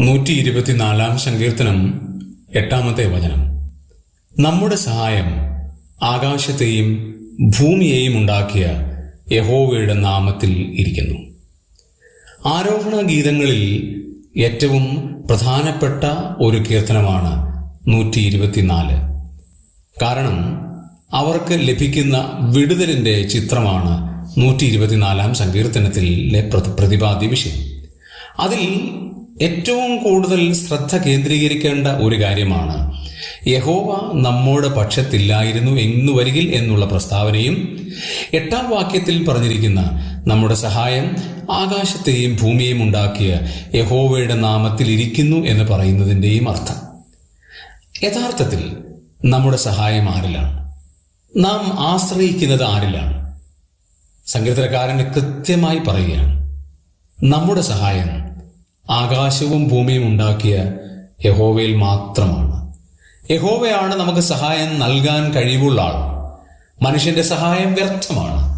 നൂറ്റി ഇരുപത്തിനാലാം സങ്കീർത്തനം എട്ടാമത്തെ വചനം. നമ്മുടെ സഹായം ആകാശത്തെയും ഭൂമിയെയും ഉണ്ടാക്കിയ യഹോവയുടെ നാമത്തിൽ ഇരിക്കുന്നു. ആരോഹണ ഗീതങ്ങളിൽ ഏറ്റവും പ്രധാനപ്പെട്ട ഒരു കീർത്തനമാണ് നൂറ്റി ഇരുപത്തിനാല് കാരണം അവർക്ക് ലഭിക്കുന്ന വിടുതലിന്റെ ചിത്രമാണ് നൂറ്റി ഇരുപത്തിനാലാം സങ്കീർത്തനത്തിലെ പ്രതിപാദ്യ വിഷയം. അതിൽ ഏറ്റവും കൂടുതൽ ശ്രദ്ധ കേന്ദ്രീകരിക്കേണ്ട ഒരു കാര്യമാണ് യഹോവ നമ്മോട് പക്ഷത്തില്ലായിരുന്നു എന്നു വരികിൽ എന്നുള്ള പ്രസ്താവനയും എട്ടാം വാക്യത്തിൽ പറഞ്ഞിരിക്കുന്ന നമ്മുടെ സഹായം ആകാശത്തെയും ഭൂമിയെയും ഉണ്ടാക്കിയ യഹോവയുടെ നാമത്തിൽ ഇരിക്കുന്നു എന്ന് പറയുന്നതിന്റെയും അർത്ഥം. യഥാർത്ഥത്തിൽ നമ്മുടെ സഹായം ആരിലാണ്? നാം ആശ്രയിക്കുന്നത് ആരിലാണ്? സംഗീതക്കാരന് കൃത്യമായി പറയുകയാണ്. നമ്മുടെ സഹായം ആകാശവും ഭൂമിയും ഉണ്ടാക്കിയ യഹോവയിൽ മാത്രമാണ്. യഹോവയാണ് നമുക്ക് സഹായം നൽകാൻ കഴിവുള്ള ആൾ. മനുഷ്യന്റെ സഹായം വ്യർത്ഥമാണ്.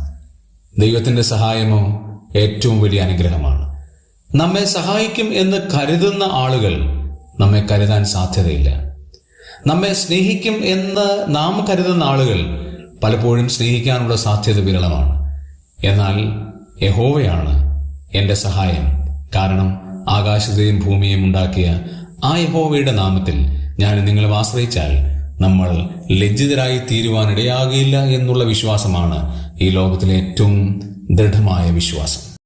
ദൈവത്തിന്റെ സഹായമോ ഏറ്റവും വലിയ അനുഗ്രഹമാണ്. നമ്മെ സഹായിക്കും എന്ന് കരുതുന്ന ആളുകൾ നമ്മെ കരുതാൻ സാധ്യതയില്ല. നമ്മെ സ്നേഹിക്കും എന്ന് നാം കരുതുന്ന ആളുകൾ പലപ്പോഴും സ്നേഹിക്കാനുള്ള സാധ്യത വിരളമാണ്. എന്നാൽ യഹോവയാണ് എന്റെ സഹായം. കാരണം ആകാശത്തെയും ഭൂമിയെയും ഉണ്ടാക്കിയ ആ യഹോവയുടെ നാമത്തിൽ ഞാൻ നിങ്ങളെ ആശ്രയിച്ചാൽ നമ്മൾ ലജ്ജിതരായി തീരുവാനിടയാകില്ല എന്നുള്ള വിശ്വാസമാണ് ഈ ലോകത്തിലെ ഏറ്റവും ദൃഢമായ വിശ്വാസം.